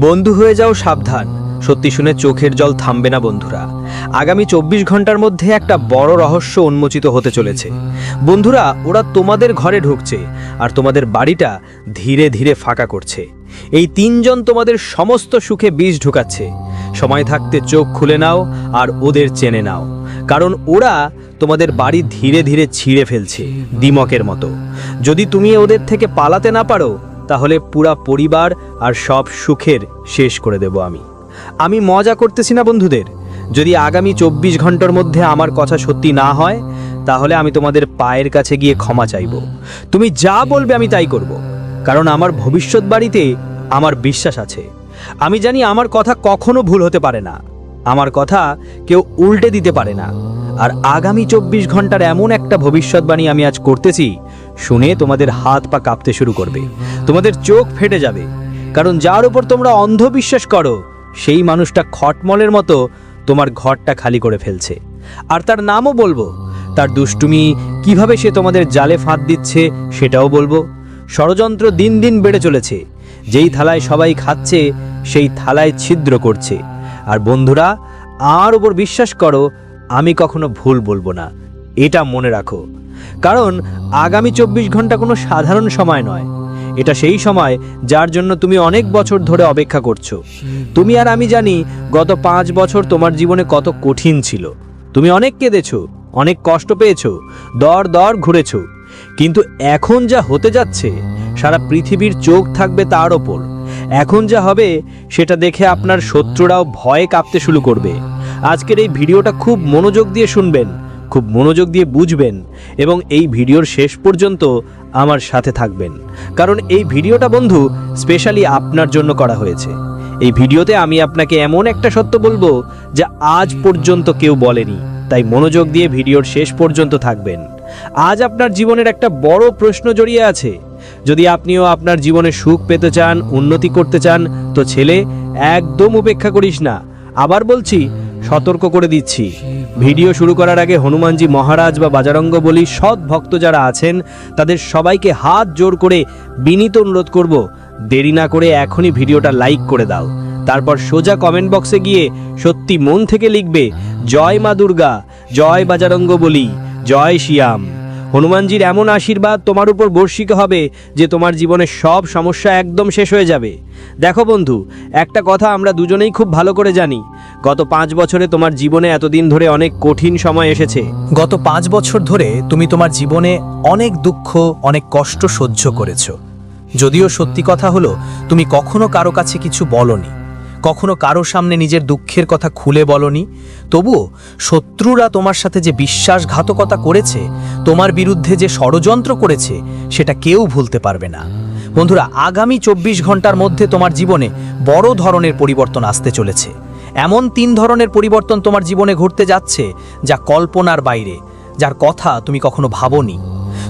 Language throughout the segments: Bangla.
বন্ধু হয়ে যাও সাবধান। সত্যি শুনে চোখের জল থামবে না বন্ধুরা। আগামী চব্বিশ ঘণ্টার মধ্যে একটা বড় রহস্য উন্মোচিত হতে চলেছে। বন্ধুরা, ওরা তোমাদের ঘরে ঢুকছে আর তোমাদের বাড়িটা ধীরে ধীরে ফাঁকা করছে। এই তিনজন তোমাদের সমস্ত সুখে বিষ ঢুকাচ্ছে। সময় থাকতে চোখ খুলে নাও আর ওদের চেনে নাও। কারণ ওরা তোমাদের বাড়ি ধীরে ধীরে ছিঁড়ে ফেলছে দিমকের মতো। যদি তুমি ওদের থেকে পালাতে না পারো তাহলে পুরা পরিবার আর সব সুখের শেষ করে দেব আমি। আমি মজা করতেছি না বন্ধুদের। যদি আগামী চব্বিশ ঘণ্টার মধ্যে আমার কথা সত্যি না হয়, তাহলে আমি তোমাদের পায়ের কাছে গিয়ে ক্ষমা চাইব। তুমি যা বলবে আমি তাই করব। কারণ আমার ভবিষ্যৎ বাড়িতে আমার বিশ্বাস আছে। আমি জানি আমার কথা কখনো ভুল হতে পারে না। আমার কথা কেউ উল্টে দিতে পারে না। আর আগামী চব্বিশ ঘণ্টার এমন একটা ভবিষ্যৎবাণী আমি আজ করতেছি শুনে তোমাদের হাত পা কাঁপতে শুরু করবে। তোমাদের চোখ ফেটে যাবে। কারণ যার উপর তোমরা অন্ধবিশ্বাস করো, সেই মানুষটা খটমলের মতো তোমার ঘরটা খালি করে ফেলছে। আর তার নামও বলব। তার দুষ্টুমি কীভাবে সে তোমাদের জালে ফাঁদ দিচ্ছে সেটাও বলব। ষড়যন্ত্র দিন দিন বেড়ে চলেছে। যেই থালায় সবাই খাচ্ছে, সেই থালায় ছিদ্র করছে। আর বন্ধুরা, আর উপর বিশ্বাস করো, আমি কখনো ভুল বলব না। এটা মনে রাখো। কারণ আগামী চব্বিশ ঘণ্টা কোনো সাধারণ সময় নয়। এটা সেই সময় যার জন্য তুমি অনেক বছর ধরে অপেক্ষা করছ। তুমি আর আমি জানি গত পাঁচ বছর তোমার জীবনে কত কঠিন ছিল। তুমি অনেক কেঁদেছো, অনেক কষ্ট পেয়েছ, দর দর ঘুরেছো। কিন্তু এখন যা হতে যাচ্ছে, সারা পৃথিবীর চোখ থাকবে তার ওপর। এখন যা হবে, সেটা দেখে আপনার শত্রুরাও ভয়ে কাঁপতে শুরু করবে। আজকের এই ভিডিওটা খুব মনোযোগ দিয়ে শুনবেন। খুব মনোযোগ দিয়ে বুঝবেন এবং এই ভিডিওর শেষ পর্যন্ত আমার সাথে থাকবেন। কারণ এই ভিডিওটা, বন্ধু স্পেশালি আপনার জন্য করা হয়েছে। এই ভিডিওতে আমি আপনাকে এমন একটা সত্য বলব যা আজ পর্যন্ত কেউ বলেনি। তাই মনোযোগ দিয়ে ভিডিওর শেষ পর্যন্ত থাকবেন। আজ আপনার জীবনের একটা বড় প্রশ্ন জড়িয়ে আছে। যদি আপনিও আপনার জীবনে সুখ পেতে চান, উন্নতি করতে চান, তো ছেলে, একদম উপেক্ষা করিস না। আবার বলছি সতর্ক করে দিচ্ছি। ভিডিও শুরু করার আগে হনুমানজি মহারাজ বা বাজারঙ্গ বলি, সৎ ভক্ত যারা আছেন, তাদের সবাইকে হাত জোর করে বিনীত অনুরোধ করব। দেরি না করে এখনই ভিডিওটা লাইক করে দাও। তারপর সোজা কমেন্ট বক্সে গিয়ে সত্যি মন থেকে লিখবে, জয় মা দুর্গা, জয় বাজারঙ্গ বলি, জয় শিয়াম। হনুমানজির এমন আশীর্বাদ তোমার উপর বর্ষিত হবে যে তোমার জীবনের সব সমস্যা একদম শেষ হয়ে যাবে। দেখো বন্ধু, একটা কথা আমরা দুজনেই খুব ভালো করে জানি। গত পাঁচ বছরে তোমার জীবনে এতদিন ধরে অনেক কঠিন সময় এসেছে। গত পাঁচ বছর ধরে তুমি তোমার জীবনে অনেক দুঃখ, অনেক কষ্ট সহ্য করেছ। যদিও সত্যি কথা হলো, তুমি কখনো কারও কাছে কিছু বলনি। কখনো কারও সামনে নিজের দুঃখের কথা খুলে বলনি? তবুও শত্রুরা তোমার সাথে যে বিশ্বাসঘাতকতা করেছে, তোমার বিরুদ্ধে যে ষড়যন্ত্র করেছে, সেটা কেউ ভুলতে পারবে না। বন্ধুরা, আগামী চব্বিশ ঘণ্টার মধ্যে তোমার জীবনে বড় ধরনের পরিবর্তন আসতে চলেছে। এমন তিন ধরনের পরিবর্তন তোমার জীবনে ঘটতে যাচ্ছে, যা কল্পনার বাইরে, যার কথা তুমি কখনো ভাবোনি।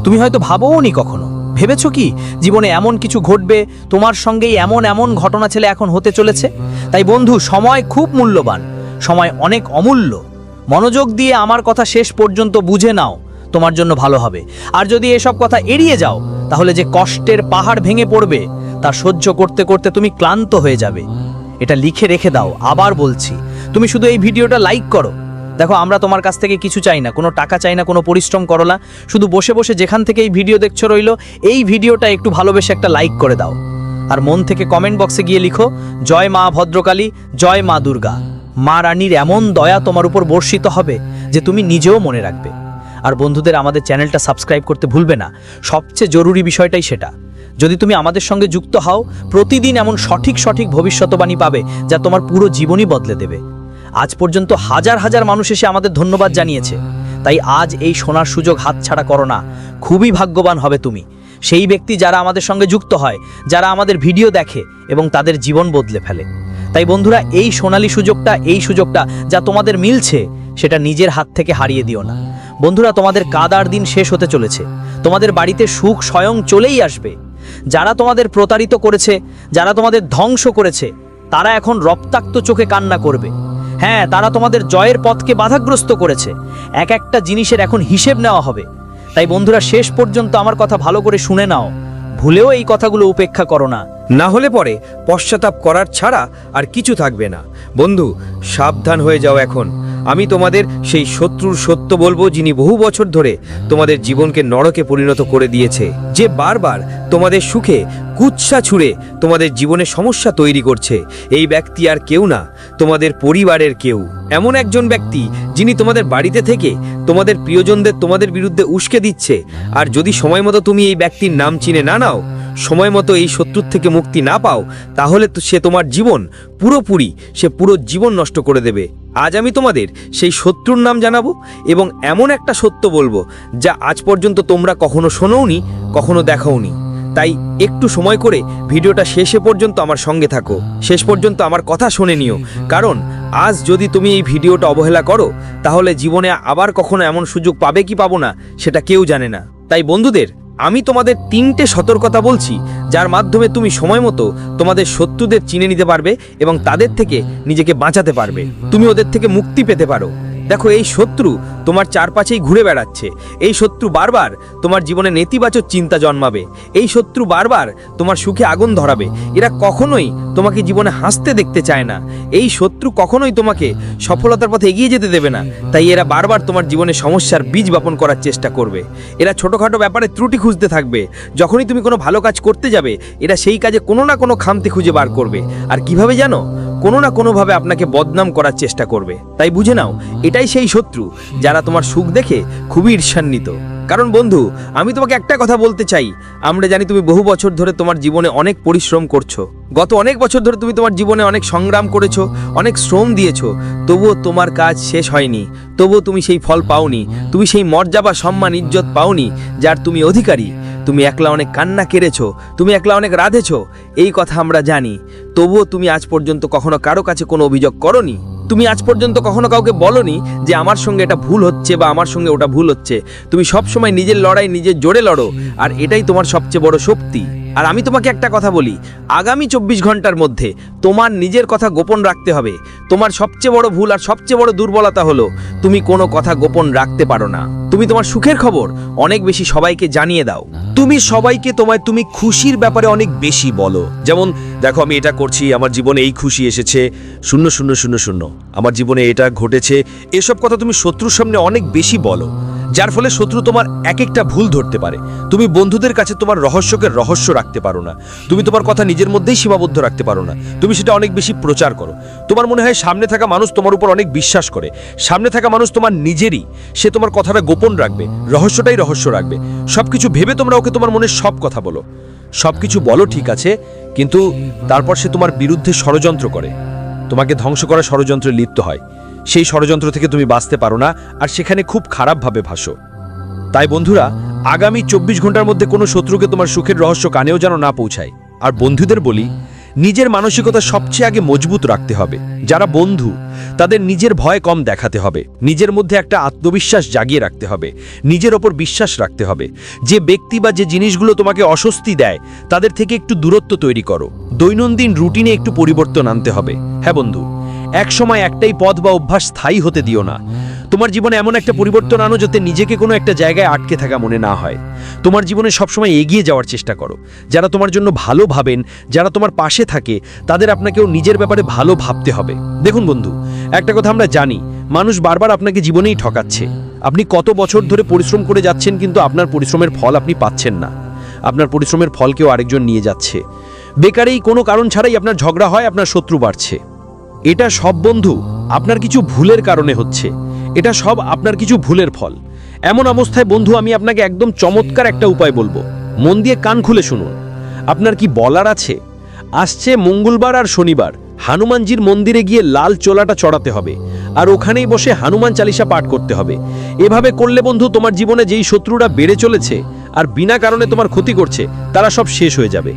তুমি হয়তো ভাবোনি কখনো ভেবেছো কি? জীবনে এমন কিছু ঘটবে, তোমার সঙ্গেই এমন এমন ঘটনা ছেলে এখন হতে চলেছে? তাই বন্ধু, সময় খুব মূল্যবান, সময় অনেক অমূল্য। মনোযোগ দিয়ে আমার কথা শেষ পর্যন্ত বুঝে নাও, তোমার জন্য ভালো হবে। আর যদি এসব কথা এড়িয়ে যাও, তাহলে যে কষ্টের পাহাড় ভেঙে পড়বে, তা সহ্য করতে করতে তুমি ক্লান্ত হয়ে যাবে। এটা লিখে রেখে দাও, আবার বলছি। তুমি শুধু এই ভিডিওটা লাইক করো দেখো, আমরা তোমার কাছ থেকে কিছু চাই না, কোনো টাকা চাই না, কোনো পরিশ্রম করো না। শুধু বসে বসে যেখান থেকে এই ভিডিও দেখছ রইল, এই ভিডিওটা একটু ভালোবেসে একটা লাইক করে দাও। আর মন থেকে কমেন্ট বক্সে গিয়ে লিখো, জয় মা ভদ্রকালী, জয় মা দুর্গা। মা রানীর এমন দয়া তোমার উপর বর্ষিত হবে যে তুমি নিজেও মনে রাখবে। আর বন্ধুদের, আমাদের চ্যানেলটা সাবস্ক্রাইব করতে ভুলবে না। সবচেয়ে জরুরি বিষয়টাই সেটা। যদি তুমি আমাদের সঙ্গে যুক্ত হও, প্রতিদিন এমন সঠিক সঠিক ভবিষ্যৎবাণী পাবে যা তোমার পুরো জীবনই বদলে দেবে। আজ পর্যন্ত হাজার হাজার মানুষ এসে আমাদের ধন্যবাদ জানিয়েছে। তাই আজ এই সোনার সুযোগ হাতছাড়া করো না। খুবই ভাগ্যবান হবে তুমি। সেই ব্যক্তি যারা আমাদের সঙ্গে যুক্ত হয়, যারা আমাদের ভিডিও দেখে এবং তাদের জীবন বদলে ফেলে। তাই বন্ধুরা, এই সোনালী সুযোগটা, এই সুযোগটা যা তোমাদের মিলছে, সেটা নিজের হাত থেকে হারিয়ে দিও না। বন্ধুরা, তোমাদের কাদার দিন শেষ হতে চলেছে। তোমাদের বাড়িতে সুখ স্বয়ং চলেই আসবে। যারা তোমাদের প্রতারিত করেছে, যারা তোমাদের ধ্বংস করেছে, তারা এখন রক্তাক্ত চোখে কান্না করবে। হ্যাঁ তারা তোমাদের জয়ের পথকে বাধাগ্রস্ত করেছে। এক একটা জিনিসের এখন হিসেব নেওয়া হবে। তাই বন্ধুরা, শেষ পর্যন্ত আমার কথা ভালো করে শুনে নাও। ভুলেও এই কথাগুলো উপেক্ষা করো না। না হলে পরে পশ্চাতাপ করার ছাড়া আর কিছু থাকবে না। বন্ধু, সাবধান হয়ে যাও এখন। আমি তোমাদের সেই শত্রুর সত্য বলব যিনি বহু বছর ধরে তোমাদের জীবনকে নরকে পরিণত করে দিয়েছে। যে বারবার তোমাদের সুখে কুৎসা ছুঁড়ে তোমাদের জীবনে সমস্যা তৈরি করছে, এই ব্যক্তি আর কেউ না, তোমাদের পরিবারের কেউ। এমন একজন ব্যক্তি যিনি তোমাদের বাড়িতে থেকে তোমাদের প্রিয়জনদের তোমাদের বিরুদ্ধে উস্কে দিচ্ছে, আর যদি সময় মতো তুমি এই ব্যক্তির নাম চিনে না নাও, সময় মতো এই শত্রুর থেকে মুক্তি না পাও, তাহলে সে তোমার জীবন পুরোপুরি, সে পুরো জীবন নষ্ট করে দেবে। আজ আমি তোমাদের সেই শত্রুর নাম জানাব এবং এমন একটা সত্য বলব যা আজ পর্যন্ত তোমরা কখনো শোনোওনি, কখনো দেখাওনি। তাই একটু সময় করে ভিডিওটা শেষে পর্যন্ত আমার সঙ্গে থাকো। শেষ পর্যন্ত আমার কথা শুনে নিও। কারণ আজ যদি তুমি এই ভিডিওটা অবহেলা করো, তাহলে জীবনে আবার কখনো এমন সুযোগ পাবে কি পাবো না, সেটা কেউ জানে না। তাই বন্ধুদের আমি তোমাদের তিনটে সতর্কতা বলছি, যার মাধ্যমে তুমি সময় মতো তোমাদের শত্রুদের চিনে নিতে পারবে এবং তাদের থেকে নিজেকে বাঁচাতে পারবে। তুমি ওদের থেকে মুক্তি পেতে পারো। দেখো, এই শত্রু তোমার চারপাশেই ঘুরে বেড়াচ্ছে। এই শত্রু বারবার তোমার জীবনে নেতিবাচক চিন্তা জন্মাবে। এই শত্রু বারবার তোমার সুখে আগুন ধরাবে। এরা কখনোই তোমাকে জীবনে হাসতে দেখতে চায় না। এই শত্রু কখনোই তোমাকে সফলতার পথে এগিয়ে যেতে দেবে না। তাই এরা বারবার তোমার জীবনে সমস্যার বীজ বপন করার চেষ্টা করবে। এরা ছোটোখাটো ব্যাপারে ত্রুটি খুঁজতে থাকবে। যখনই তুমি কোনো ভালো কাজ করতে যাবে, এরা সেই কাজে কোনো না কোনো খামতি খুঁজে বার করবে। আর কীভাবে জানো? কোনো না কোনোভাবে আপনাকে বদনাম করার চেষ্টা করবে। তাই বুঝে নাও, এটাই সেই শত্রু যারা তোমার সুখ দেখে খুবই ঈর্ষান্বিত। কারণ বন্ধু, আমি তোমাকে একটা কথা বলতে চাই। আমরা জানি তুমি বহু বছর ধরে তোমার জীবনে অনেক পরিশ্রম করছ। গত অনেক বছর ধরে তুমি তোমার জীবনে অনেক সংগ্রাম করেছ, অনেক শ্রম দিয়েছ। তবুও তোমার কাজ শেষ হয়নি। তবুও তুমি সেই ফল পাওনি। তুমি সেই মর্যাদা সম্মান, ইজ্জত পাওনি, যার তুমি অধিকারী। তুমি একলা অনেক কান্না কেড়েছো। তুমি একলা অনেক রাধেছো। এই কথা আমরা জানি। তবুও তুমি আজ পর্যন্ত কখনো কারও কাছে কোনো অভিযোগ করনি? তুমি আজ পর্যন্ত কখনো কাউকে বলনি যে আমার সঙ্গে এটা ভুল হচ্ছে বা আমার সঙ্গে ওটা ভুল হচ্ছে? তুমি সব সময় নিজের লড়াই নিজের জোরে লড়ো, আর এটাই তোমার সবচেয়ে বড় শক্তি। আর আমি তোমাকে একটা কথা বলি। আগামী চব্বিশ ঘণ্টার মধ্যে তোমার নিজের কথা গোপন রাখতে হবে। তোমার সবচেয়ে বড় ভুল আর সবচেয়ে বড় দুর্বলতা হলো, তুমি কোনো কথা গোপন রাখতে পারো না। তুমি তোমার সুখের খবর অনেক বেশি সবাইকে জানিয়ে দাও। তুমি সবাইকে তোমায়, তুমি খুশির ব্যাপারে অনেক বেশি বলো। যেমন, দেখো, আমি এটা করছি, আমার জীবনে এই খুশি এসেছে। শূন্য শূন্য শূন্য শূন্য, আমার জীবনে এটা ঘটেছে। এসব কথা তুমি শত্রুর সামনে অনেক বেশি বলো। যার ফলে শত্রু তোমার এক একটা ভুল ধরতে পারে। তুমি বন্ধুদের কাছে তোমার রহস্যকে রহস্য রাখতে পারো না। তুমি তোমার কথা নিজের মধ্যেই সীমাবদ্ধ রাখতে পারো না। তুমি সেটা অনেক বেশি প্রচার করো। তোমার মনে হয় সামনে থাকা মানুষ তোমার উপর অনেক বিশ্বাস করে। সামনে থাকা মানুষ তোমার নিজেরই। সে তোমার কথাটা গোপন রাখবে। রহস্যটাই রহস্য রাখবে। সবকিছু ভেবে তোমরা ওকে তোমার মনে সব কথা বলো। সবকিছু বলো, ঠিক আছে, কিন্তু তারপর সে তোমার বিরুদ্ধে ষড়যন্ত্র করে। তোমাকে ধ্বংস করা ষড়যন্ত্রে লিপ্ত হয়। সেই ষড়যন্ত্র থেকে তুমি বাঁচতে পারো না, আর সেখানে খুব খারাপভাবে ভাসো। তাই বন্ধুরা, আগামী চব্বিশ ঘণ্টার মধ্যে কোনো শত্রুকে তোমার সুখের রহস্য কানেও যেন না পৌঁছায়। আর বন্ধুদের বলি, নিজের মানসিকতা সবচেয়ে আগে মজবুত রাখতে হবে। যারা বন্ধু, তাদের নিজের ভয় কম দেখাতে হবে। নিজের মধ্যে একটা আত্মবিশ্বাস জাগিয়ে রাখতে হবে। নিজের ওপর বিশ্বাস রাখতে হবে। যে ব্যক্তি বা যে জিনিসগুলো তোমাকে অস্বস্তি দেয়, তাদের থেকে একটু দূরত্ব তৈরি করো। দৈনন্দিন রুটিনে একটু পরিবর্তন আনতে হবে। হ্যাঁ বন্ধু? এক সময় একটাই পথ বা অভ্যাস স্থায়ী হতে দিও না। তোমার জীবনে এমন একটা পরিবর্তন আনো যাতে নিজেকে কোনো একটা জায়গায় আটকে থাকা মনে না হয়। তোমার জীবনে সবসময় এগিয়ে যাওয়ার চেষ্টা করো। যারা তোমার জন্য ভালো ভাবেন, যারা তোমার পাশে থাকে, তাদের আপনাকেও নিজের ব্যাপারে ভালো ভাবতে হবে। দেখুন বন্ধু, একটা কথা আমরা জানি, মানুষ বারবার আপনাকে জীবনেই ঠকাচ্ছে। আপনি কত বছর ধরে পরিশ্রম করে যাচ্ছেন কিন্তু আপনার পরিশ্রমের ফল আপনি পাচ্ছেন না। আপনার পরিশ্রমের ফলকেও আরেকজন নিয়ে যাচ্ছে। বেকারেই কোনো কারণ ছাড়াই আপনার ঝগড়া হয়, আপনার শত্রু বাড়ছে। এটা সব বন্ধু, আপনার কিছু ভুলের কারণে হচ্ছে। এটা সব আপনার কিছু ভুলের ফল। এমন অবস্থায় বন্ধু, আমি আপনাকে একদম চমৎকার একটা উপায় বলব। মন দিয়ে কান খুলে শুনুন। আপনার কি বলার আছে? আসছে মঙ্গলবার আর শনিবার। হানুমানজির মন্দিরে গিয়ে লাল চোলাটা চড়াতে হবে। আর ওখানেই বসে হানুমান চালিসা পাঠ করতে হবে। এভাবে করলে বন্ধু, তোমার জীবনে যেই শত্রুরা বেড়ে চলেছে আর বিনা কারণে তোমার ক্ষতি করছে, তারা সব শেষ হয়ে যাবে।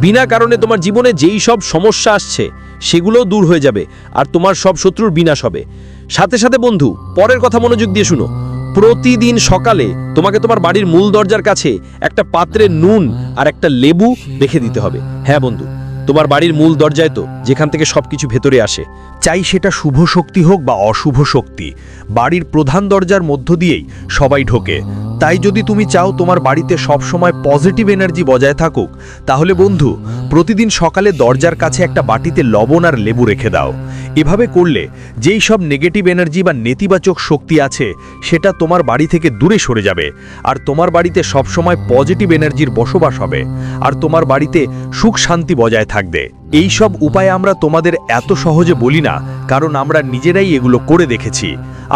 বিনা কারণে তোমার জীবনে যেই সব সমস্যা আসছে সেগুলোও দূর হয়ে যাবে আর তোমার সব শত্রুর বিনাশ হবে। সাথে সাথে বন্ধু, পরের কথা মনোযোগ দিয়ে শুনো। প্রতিদিন সকালে তোমাকে তোমার বাড়ির মূল দরজার কাছে একটা পাত্রে নুন আর একটা লেবু রেখে দিতে হবে। হ্যাঁ বন্ধু। তোমার বাড়ির মূল দরজায় তো, যেখান থেকে সবকিছু ভেতরে আসে। চাই সেটা শুভ শক্তি হোক বা অশুভ শক্তি। বাড়ির প্রধান দরজার মধ্য দিয়েই সবাই ঢোকে। তাই যদি তুমি চাও তোমার বাড়িতে সবসময় পজিটিভ এনার্জি বজায় থাকুক, তাহলে বন্ধু, প্রতিদিন সকালে দরজার কাছে একটা বাটিতে লবণ আর লেবু রেখে দাও। এভাবে করলে যেই সব নেগেটিভ এনার্জি বা নেতিবাচক শক্তি আছে, সেটা তোমার বাড়ি থেকে দূরে সরে যাবে। আর তোমার বাড়িতে সবসময় পজিটিভ এনার্জির বসবাস হবে। আর তোমার বাড়িতে সুখ শান্তি বজায় থাকবে। এই সব উপায় আমরা তোমাদের এত সহজে বলি না, কারণ আমরা নিজেরাই এগুলো করে দেখেছি।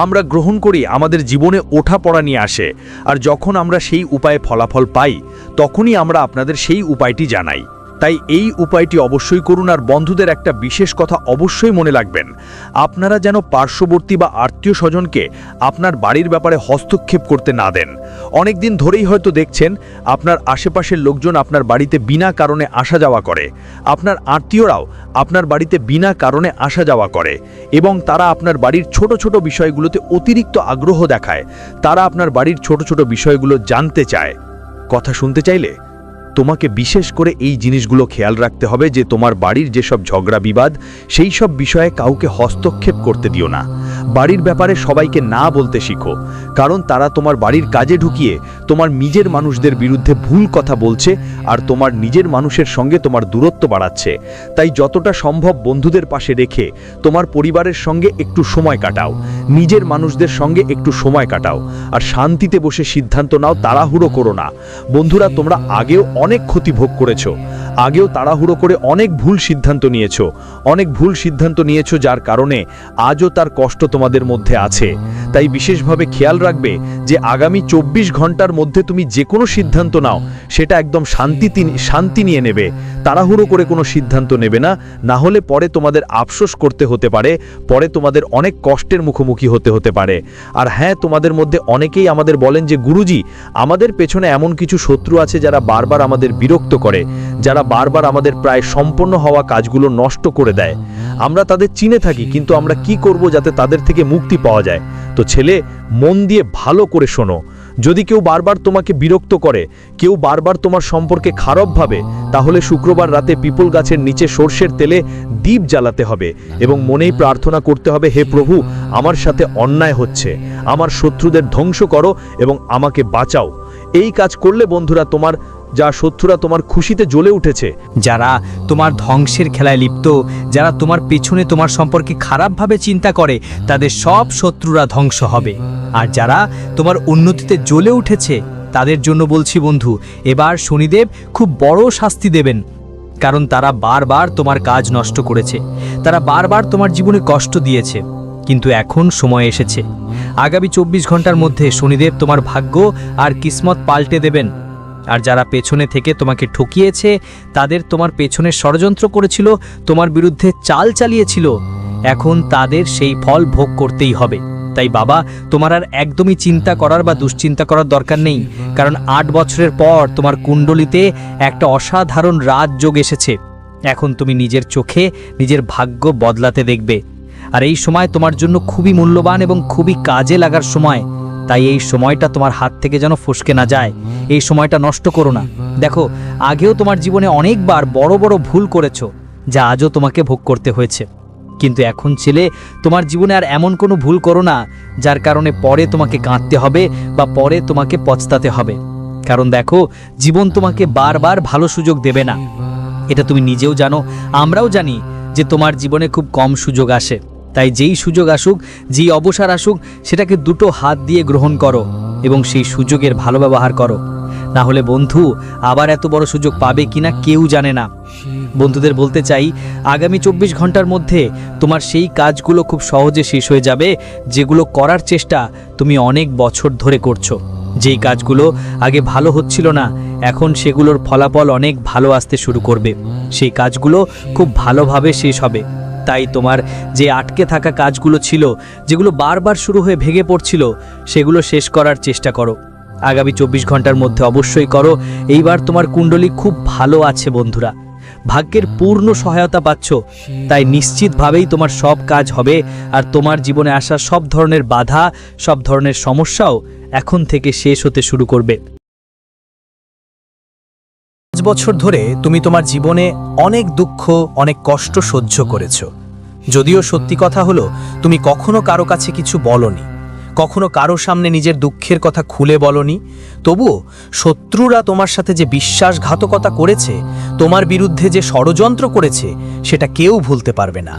আমরা গ্রহণ করি আমাদের জীবনে ওঠা পড়া নিয়ে আসে, আর যখন আমরা সেই উপায়ে ফলাফল পাই, তখনই আমরা আপনাদের সেই উপায়টি জানাই। তাই এই উপায়টি অবশ্যই করুন আর বন্ধুদের একটা বিশেষ কথা অবশ্যই মনে রাখবেন। আপনারা যেন পার্শ্ববর্তী বা আত্মীয় স্বজনকে আপনার বাড়ির ব্যাপারে হস্তক্ষেপ করতে না দেন। অনেক দিন ধরেই হয়তো দেখছেন, আপনার আশেপাশের লোকজন আপনার বাড়িতে বিনা কারণে আসা যাওয়া করে। আপনার আত্মীয়রাও আপনার বাড়িতে বিনা কারণে আসা যাওয়া করে এবং তারা আপনার বাড়ির ছোট ছোট বিষয়গুলোতে অতিরিক্ত আগ্রহ দেখায়। তারা আপনার বাড়ির ছোট ছোট বিষয়গুলো জানতে চায়। কথা শুনতে চাইলে তোমাকে বিশেষ করে এই জিনিসগুলো খেয়াল রাখতে হবে যে তোমার বাড়ির যেসব ঝগড়া বিবাদ, সেই সব বিষয়ে কাউকে হস্তক্ষেপ করতে দিও না। বাড়ির ব্যাপারে সবাইকে না বলতে শিখো, কারণ তারা তোমার বাড়ির কাজে ঢুকিয়ে তোমার নিজের মানুষদের বিরুদ্ধে ভুল কথা বলছে আর তোমার নিজের মানুষের সঙ্গে তোমার দূরত্ব বাড়াচ্ছে। তাই যতটা সম্ভব বন্ধুদের পাশে রেখে তোমার পরিবারের সঙ্গে একটু সময় কাটাও, নিজের মানুষদের সঙ্গে একটু সময় কাটাও, আর শান্তিতে বসে সিদ্ধান্ত নাও, তাড়াহুড়ো করো না। বন্ধুরা, তোমরা আগেও অনেক ক্ষতি ভোগ করেছ। আগেও তাড়াহুড়ো করে অনেক ভুল সিদ্ধান্ত নিয়েছো। অনেক ভুল সিদ্ধান্ত নিয়েছো যার কারণে আজও তার কষ্ট তোমাদের মধ্যে আছে। তাই বিশেষভাবে খেয়াল রাখবে যে আগামী চব্বিশ ঘণ্টার মধ্যে তুমি যে কোনো সিদ্ধান্ত নাও, সেটা একদম শান্তি শান্তি নিয়ে নেবে। তাড়াহুড়ো করে কোনো সিদ্ধান্ত নেবে না না হলে পরে তোমাদের আফসোস করতে হতে পারে, পরে তোমাদের অনেক কষ্টের মুখোমুখি হতে হতে পারে। আর হ্যাঁ তোমাদের মধ্যে অনেকেই আমাদের বলেন যে, গুরুজি, আমাদের পেছনে এমন কিছু শত্রু আছে যারা বারবার আমাদের বিরক্ত করে, যারা বারবার আমাদের প্রায় সম্পন্ন হওয়া কাজগুলো নষ্ট করে দেয়। আমরা তাদের চিনে থাকি, কিন্তু আমরা কি করব যাতে তাদের থেকে মুক্তি পাওয়া যায়? তো ছেলে, মন দিয়ে ভালো করে শোনো। যদি কেউ বারবার তোমাকে বিরক্ত করে, কেউ বারবার তোমার সম্পর্কে খারাপ ভাবে, তাহলে শুক্রবার রাতে পিপল গাছের নিচে সর্ষের তেলে দীপ জ্বালাতে হবে এবং মনেই প্রার্থনা করতে হবে, হে প্রভু, আমার সাথে অন্যায় হচ্ছে। আমার শত্রুদের ধ্বংস করো এবং আমাকে বাঁচাও। এই কাজ করলে বন্ধুরা তোমার যা শত্রুরা তোমার খুশিতে জ্বলে উঠেছে। যারা তোমার ধ্বংসের খেলায় লিপ্ত, যারা তোমার পেছনে তোমার সম্পর্কে খারাপভাবে চিন্তা করে, তাদের সব শত্রুরা ধ্বংস হবে। আর যারা তোমার উন্নতিতে জ্বলে উঠেছে, তাদের জন্য বলছি বন্ধু, এবার শনিদেব খুব বড় শাস্তি দেবেন, কারণ তারা বারবার তোমার কাজ নষ্ট করেছে। তারা বারবার তোমার জীবনে কষ্ট দিয়েছে, কিন্তু এখন সময় এসেছে। আগামী চব্বিশ ঘণ্টার মধ্যে শনিদেব তোমার ভাগ্য আর কিসমত পাল্টে দেবেন। আর যারা পেছনে থেকে তোমাকে ঠকিয়েছে, তাদের তোমার পেছনে ষড়যন্ত্র করেছিল, তোমার বিরুদ্ধে চাল চালিয়েছিল। এখন তাদের সেই ফল ভোগ করতেই হবে। তাই বাবা, তোমার আর একদমই চিন্তা করার বা দুশ্চিন্তা করার দরকার নেই, কারণ আট বছরের পর তোমার কুণ্ডলিতে একটা অসাধারণ রাজযোগ এসেছে। এখন তুমি নিজের চোখে নিজের ভাগ্য বদলাতে দেখবে। আর এই সময় তোমার জন্য খুবই মূল্যবান এবং খুবই কাজে লাগার সময়। তাই এই সময়টা তোমার হাত থেকে যেন ফসকে না যায়। এই সময়টা নষ্ট করো না। দেখো, আগেও তোমার জীবনে অনেকবার বড় বড় ভুল করেছ, যা আজও তোমাকে ভোগ করতে হয়েছে। কিন্তু এখন ছেলে, তোমার জীবনে আর এমন কোনো ভুল করো না, যার কারণে পরে তোমাকে কাঁদতে হবে বা পরে তোমাকে পচতাতে হবে। কারণ দেখো, জীবন তোমাকে বারবার ভালো সুযোগ দেবে না। এটা তুমি নিজেও জানো, আমরাও জানি যে তোমার জীবনে খুব কম সুযোগ আসে। তাই যেই সুযোগ আসুক, যেই অবসর আসুক, সেটাকে দুটো হাত দিয়ে গ্রহণ করো এবং সেই সুযোগের ভালো ব্যবহার করো। না হলে বন্ধু, আবার এত বড় সুযোগ পাবে কিনা কেউ জানে না। বন্ধুদের বলতে চাই, আগামী চব্বিশ ঘণ্টার মধ্যে তোমার সেই কাজগুলো খুব সহজে শেষ হয়ে যাবে, যেগুলো করার চেষ্টা তুমি অনেক বছর ধরে করছ। যেই কাজগুলো আগে ভালো হচ্ছিল না, এখন সেগুলোর ফলাফল অনেক ভালো আসতে শুরু করবে। সেই কাজগুলো খুব ভালোভাবে শেষ হবে। তাই তোমার যে আটকে থাকা কাজগুলো ছিল, যেগুলো বারবার শুরু হয়ে ভেঙে পড়ছিল, সেগুলো শেষ করার চেষ্টা করো। আগামী চব্বিশ ঘণ্টার মধ্যে অবশ্যই করো, এইবার তোমার কুণ্ডলী খুব ভালো আছে বন্ধুরা। ভাগ্যের পূর্ণ সহায়তা পাচ্ছ, তাই নিশ্চিতভাবেই তোমার সব কাজ হবে, আর তোমার জীবনে আসা সব ধরনের বাধা, সব ধরনের সমস্যাও এখন থেকে শেষ হতে শুরু করবে। বছর ধরে তুমি তোমার জীবনে অনেক দুঃখ, অনেক কষ্ট সহ্য করেছ। যদিও সত্যি কথা হলো, তুমি কখনো কারও কাছে কিছু বলনি, কখনো কারও সামনে নিজের দুঃখের কথা খুলে বলনি। তবুও শত্রুরা তোমার সাথে যে বিশ্বাসঘাতকতা করেছে, তোমার বিরুদ্ধে যে ষড়যন্ত্র করেছে, সেটা কেউ ভুলতে পারবে না।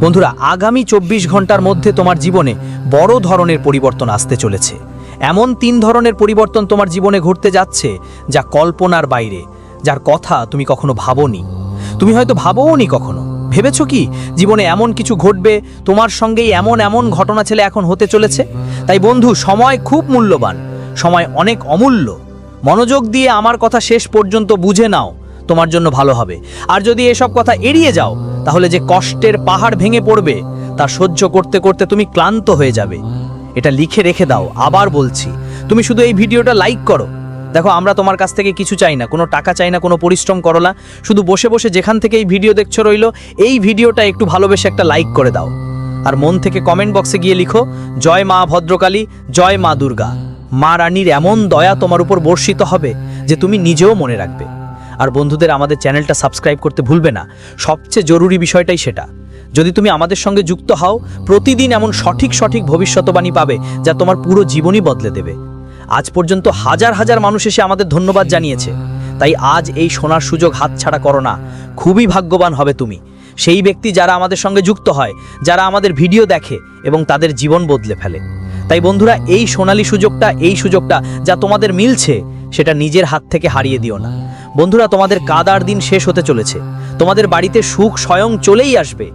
বন্ধুরা, আগামী চব্বিশ ঘণ্টার মধ্যে তোমার জীবনে বড় ধরনের পরিবর্তন আসতে চলেছে। এমন তিন ধরনের পরিবর্তন তোমার জীবনে ঘটতে যাচ্ছে, যা কল্পনার বাইরে। যার কথা তুমি কখনো ভাবোনি। তুমি হয়তো ভাবোনি কখনো। ভেবেছো কি, জীবনে এমন কিছু ঘটবে, তোমার সঙ্গেই এমন এমন ঘটনা ছেলে এখন হতে চলেছে? তাই বন্ধু, সময় খুব মূল্যবান, সময় অনেক অমূল্য। মনোযোগ দিয়ে আমার কথা শেষ পর্যন্ত বুঝে নাও, তোমার জন্য ভালো হবে। আর যদি এসব কথা এড়িয়ে যাও, তাহলে যে কষ্টের পাহাড় ভেঙে পড়বে, তা সহ্য করতে করতে তুমি ক্লান্ত হয়ে যাবে। এটা লিখে রেখে দাও, আবার বলছি। তুমি শুধু এই ভিডিওটা লাইক করো। দেখো, আমরা তোমার কাছ থেকে কিছু চাই না, কোনো টাকা চাই না, কোনো পরিশ্রম করো না। শুধু বসে বসে যেখান থেকে এই ভিডিও দেখছ রইল, এই ভিডিওটা একটু ভালোবেসে একটা লাইক করে দাও। আর মন থেকে কমেন্ট বক্সে গিয়ে লিখো, জয় মা ভদ্রকালী, জয় মা দুর্গা। মা রানীর এমন দয়া তোমার উপর বর্ষিত হবে যে তুমি নিজেও মনে রাখবে। আর বন্ধুদের, আমাদের চ্যানেলটা সাবস্ক্রাইব করতে ভুলবে না। সবচেয়ে জরুরি বিষয়টাই সেটা। যদি তুমি আমাদের সঙ্গে যুক্ত হও, প্রতিদিন এমন সঠিক সঠিক ভবিষ্যৎবাণী পাবে যা তোমার পুরো জীবনই বদলে দেবে। আজ পর্যন্ত হাজার হাজার মানুষ এসে আমাদের ধন্যবাদ জানিয়েছে। তাই আজ এই সোনার সুযোগ হাতছাড়া করো না। খুবই ভাগ্যবান হবে তুমি। সেই ব্যক্তি যারা আমাদের সঙ্গে যুক্ত হয়, যারা আমাদের ভিডিও দেখে এবং তাদের জীবন বদলে ফেলে। তাই বন্ধুরা, এই সোনালী সুযোগটা, এই সুযোগটা যা তোমাদের মিলছে, সেটা নিজের হাত থেকে হারিয়ে দিও না। বন্ধুরা, তোমাদের কাদার দিন শেষ হতে চলেছে। তোমাদের বাড়িতে সুখ স্বয়ং চলেই আসবে।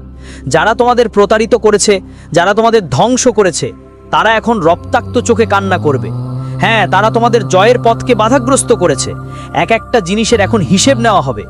যারা তোমাদের প্রতারিত করেছে, যারা তোমাদের ধ্বংস করেছে, তারা এখন রক্তাক্ত চোখে কান্না করবে। হ্যাঁ তারা তোমাদের জয়ের পথকে বাধাগ্রস্ত করেছে। এক একটা জিনিসের এখন হিসেব নেওয়া হবে।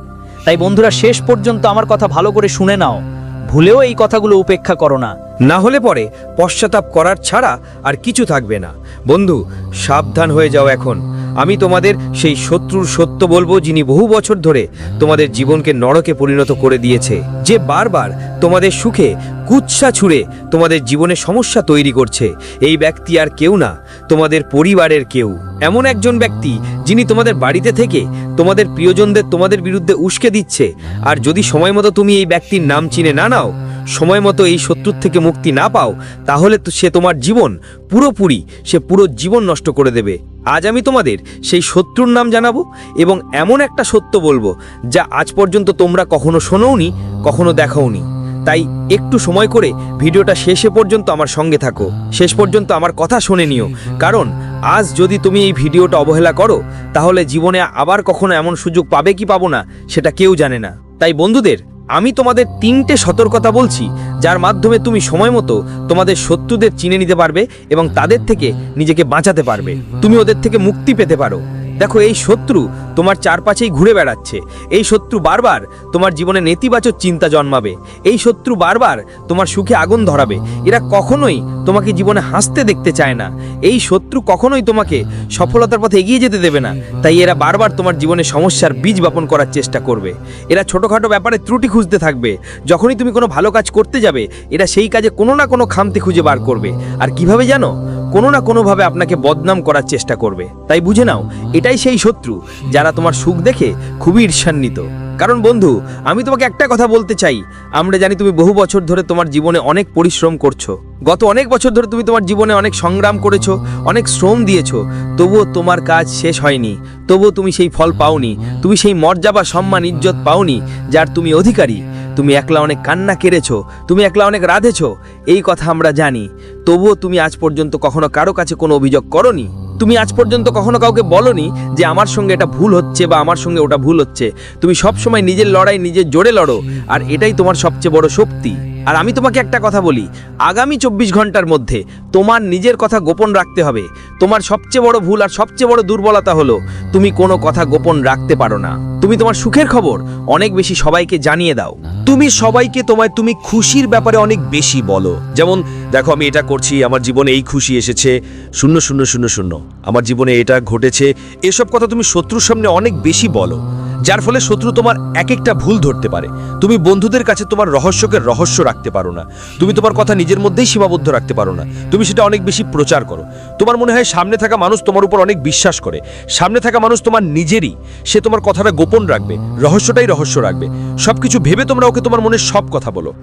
তাই বন্ধুরা, শেষ পর্যন্ত আমার কথা ভালো করে শুনে নাও। ভুলেও এই কথাগুলো উপেক্ষা করো না। না হলে পরে পশ্চাতাপ করার ছাড়া আর কিছু থাকবে না। বন্ধু, সাবধান হয়ে যাও এখন। আমি তোমাদের সেই শত্রুর সত্য বলব যিনি বহু বছর ধরে তোমাদের জীবনকে নরকে পরিণত করে দিয়েছে, যে বারবার তোমাদের সুখে কুৎসা ছুঁড়ে তোমাদের জীবনে সমস্যা তৈরি করছে। এই ব্যক্তি আর কেউ না, তোমাদের পরিবারের কেউ। এমন একজন ব্যক্তি যিনি তোমাদের বাড়িতে থেকে তোমাদের প্রিয়জনদের তোমাদের বিরুদ্ধে উস্কে দিচ্ছে। আর যদি সময় মতো তুমি এই ব্যক্তির নাম চিনে না নাও, সময় মতো এই শত্রুর থেকে মুক্তি না পাও, তাহলে তো সে তোমার জীবন পুরোপুরি, সে পুরো জীবন নষ্ট করে দেবে। আজ আমি তোমাদের সেই শত্রুর নাম জানাব এবং এমন একটা সত্য বলব যা আজ পর্যন্ত তোমরা কখনো শোনোওনি, কখনো দেখাওনি। তাই একটু সময় করে ভিডিওটা শেষে পর্যন্ত আমার সঙ্গে থাকো। শেষ পর্যন্ত আমার কথা শুনে নিও। কারণ আজ যদি তুমি এই ভিডিওটা অবহেলা করো, তাহলে জীবনে আবার কখনো এমন সুযোগ পাবে কি পাবো না, সেটা কেউ জানে না। তাই বন্ধুদের আমি তোমাদের তিনটে সতর্কতা বলছি, যার মাধ্যমে তুমি সময় মতো তোমাদের শত্রুদের চিনে নিতে পারবে এবং তাদের থেকে নিজেকে বাঁচাতে পারবে। তুমি ওদের থেকে মুক্তি পেতে পারো। দেখো, এই শত্রু তোমার চারপাশেই ঘুরে বেড়াচ্ছে। এই শত্রু বারবার তোমার জীবনে নেতিবাচক চিন্তা জন্মাবে। এই শত্রু বারবার তোমার সুখে আগুন ধরাবে। এরা কখনোই তোমাকে জীবনে হাসতে দেখতে চায় না। এই শত্রু কখনোই তোমাকে সফলতার পথে এগিয়ে যেতে দেবে না। তাই এরা বারবার তোমার জীবনে সমস্যার বীজ বপন করার চেষ্টা করবে। এরা ছোটোখাটো ব্যাপারে ত্রুটি খুঁজতে থাকবে। যখনই তুমি কোনো ভালো কাজ করতে যাবে, এরা সেই কাজে কোনো না কোনো খামতি খুঁজে বার করবে। আর কীভাবে জানো? কোনো না কোনোভাবে আপনাকে বদনাম করার চেষ্টা করবে। তাই বুঝে নাও, এটাই সেই শত্রু যারা তোমার সুখ দেখে খুবই ঈর্ষান্বিত। কারণ বন্ধু, আমি তোমাকে একটা কথা বলতে চাই। আমরা জানি তুমি বহু বছর ধরে তোমার জীবনে অনেক পরিশ্রম করছ। গত অনেক বছর ধরে তুমি তোমার জীবনে অনেক সংগ্রাম করেছ, অনেক শ্রম দিয়েছ। তবুও তোমার কাজ শেষ হয়নি। তবুও তুমি সেই ফল পাওনি। তুমি সেই মর্যাদা সম্মান, ইজ্জত পাওনি, যার তুমি অধিকারী। তুমি একলা অনেক কান্না কেড়েছো, তুমি একলা অনেক রাধেছো। এই কথা আমরা জানি। তবুও তুমি আজ পর্যন্ত কখনো কারও কাছে কোনো অভিযোগ করনি? তুমি আজ পর্যন্ত কখনো কাউকে বলনি যে আমার সঙ্গে এটা ভুল হচ্ছে বা আমার সঙ্গে ওটা ভুল হচ্ছে? তুমি সবসময় নিজের লড়াই নিজের জোরে লড়ো, আর এটাই তোমার সবচেয়ে বড় শক্তি। আর আমি তোমাকে একটা কথা বলি। আগামী চব্বিশ ঘণ্টার মধ্যে তোমার নিজের কথা গোপন রাখতে হবে। তোমার সবচেয়ে বড় ভুল আর সবচেয়ে বড় দুর্বলতা হলো, তুমি কোনো কথা গোপন রাখতে পারো না। তুমি তোমার সুখের খবর অনেক বেশি সবাইকে জানিয়ে দাও। তুমি সবাইকে তোমায় তুমি খুশির ব্যাপারে অনেক বেশি বলো। যেমন, দেখো, আমি এটা করছি, আমার জীবনে এই খুশি এসেছে। শূন্য শূন্য শূন্য শূন্য। আমার জীবনে এটা ঘটেছে। এসব কথা তুমি শত্রুর সামনে অনেক বেশি বলো। যার ফলে শত্রু তোমার এক একটা ভুল ধরতে পারে। তুমি বন্ধুদের কাছে তোমার রহস্যকে রহস্য রাখতে পারো না। তুমি তোমার কথা নিজের মধ্যেই সীমাবদ্ধ রাখতে পারো না। তুমি সেটা অনেক বেশি প্রচার করো। তোমার মনে হয় সামনে থাকা মানুষ তোমার উপর অনেক বিশ্বাস করে। সামনে থাকা মানুষ তোমার নিজেরই। সে তোমার কথাটা গোপন রাখবে। রহস্যটাই রহস্য রাখবে। সবকিছু ভেবে তোমরা ওকে তোমার মনে সব কথা বলো।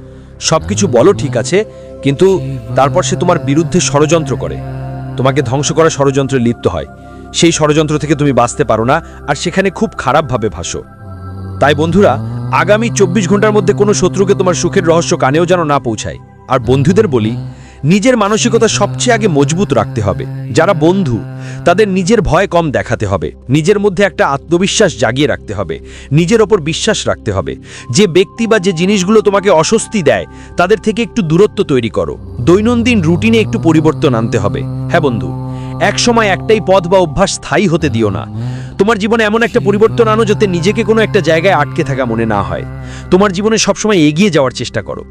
সবকিছু বলো ঠিক আছে, কিন্তু তারপর সে তোমার বিরুদ্ধে ষড়যন্ত্র করে। তোমাকে ধ্বংস করা ষড়যন্ত্রে লিপ্ত হয়। সেই ষড়যন্ত্র থেকে তুমি বাঁচতে পারো না, আর সেখানে খুব খারাপভাবে ভাসো। তাই বন্ধুরা, আগামী চব্বিশ ঘণ্টার মধ্যে কোনো শত্রুকে তোমার সুখের রহস্য কানেও যেন না পৌঁছায়। আর বন্ধুদের বলি, নিজের মানসিকতা সবচেয়ে আগে মজবুত রাখতে হবে। যারা বন্ধু, তাদের নিজের ভয় কম দেখাতে হবে। নিজের মধ্যে একটা আত্মবিশ্বাস জাগিয়ে রাখতে হবে। নিজের ওপর বিশ্বাস রাখতে হবে। যে ব্যক্তি বা যে জিনিসগুলো তোমাকে অস্বস্তি দেয়, তাদের থেকে একটু দূরত্ব তৈরি করো। দৈনন্দিন রুটিনে একটু পরিবর্তন আনতে হবে। হ্যাঁ বন্ধু? এক সময় একটাই পথ বা অভ্যাস স্থায়ী হতে দিও না। তোমার জীবনে এমন একটা পরিবর্তন আনো যাতে নিজেকে কোনো একটা জায়গায় আটকে থাকা মনে না হয়। তোমার জীবনে সবসময় এগিয়ে যাওয়ার চেষ্টা করো।